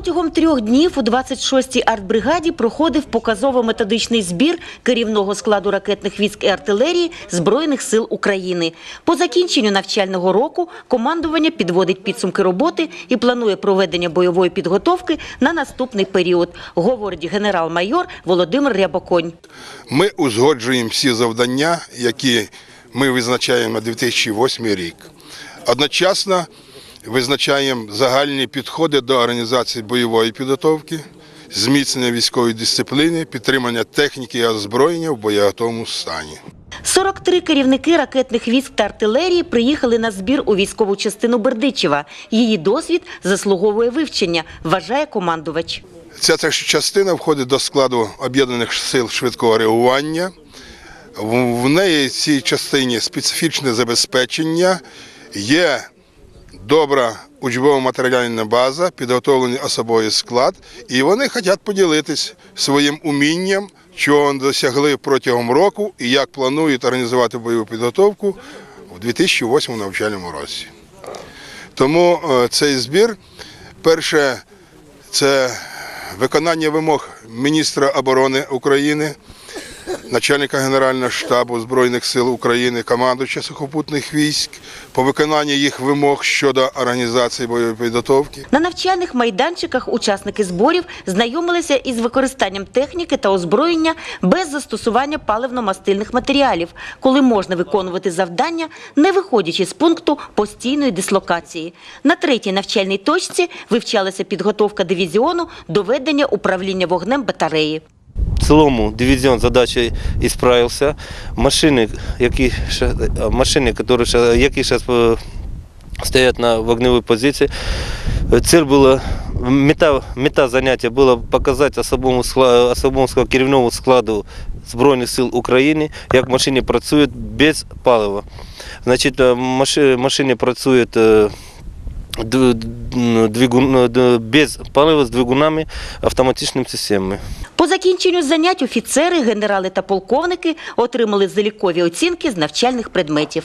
Протягом трьох днів у 26-й артбригаді проходив показово-методичний збір керівного складу ракетних військ і артилерії Збройних сил України. По закінченню навчального року командування підводить підсумки роботи і планує проведення бойової підготовки на наступний період, говорить генерал-майор Володимир Рябоконь. Ми узгоджуємо всі завдання, які ми визначаємо на 2008 рік. Одночасно визначаємо загальні підходи до організації бойової підготовки, зміцнення військової дисципліни, підтримання техніки і озброєння в боєготовому стані. 43 керівники ракетних військ та артилерії приїхали на збір у військову частину Бердичева. Її досвід заслуговує вивчення, вважає командувач. Ця частина входить до складу об'єднаних сил швидкого реагування. В в неї цій частині специфічне забезпечення, є добра учбово-матеріальна база, підготовлений особовий склад, і вони хочуть поділитись своїм умінням, чого вони досягли протягом року і як планують організувати бойову підготовку в 2008 навчальному році. Тому е, цей збір, перше, це виконання вимог міністра оборони України, начальника Генерального штабу Збройних сил України, командуюча сухопутних військ, по виконанню їх вимог щодо організації бойової підготовки. На навчальних майданчиках учасники зборів знайомилися із використанням техніки та озброєння без застосування паливно-мастильних матеріалів, коли можна виконувати завдання, не виходячи з пункту постійної дислокації. На третій навчальній точці вивчалася підготовка дивізіону до ведення управління вогнем батареї. Цілому дивізіон задачі і справився. Машини, які, ще- машини, які, ще- які зараз стоять на вогневій позиції. Цель була, мета, мета заняття була показати особовому особовому керівному складу Збройних сил України, як машини працюють без палива. Значить, е, маши- машини працюють е, двигун, без палива з двигунами автоматичними системами. По закінченню занять офіцери, генерали та полковники отримали залікові оцінки з навчальних предметів.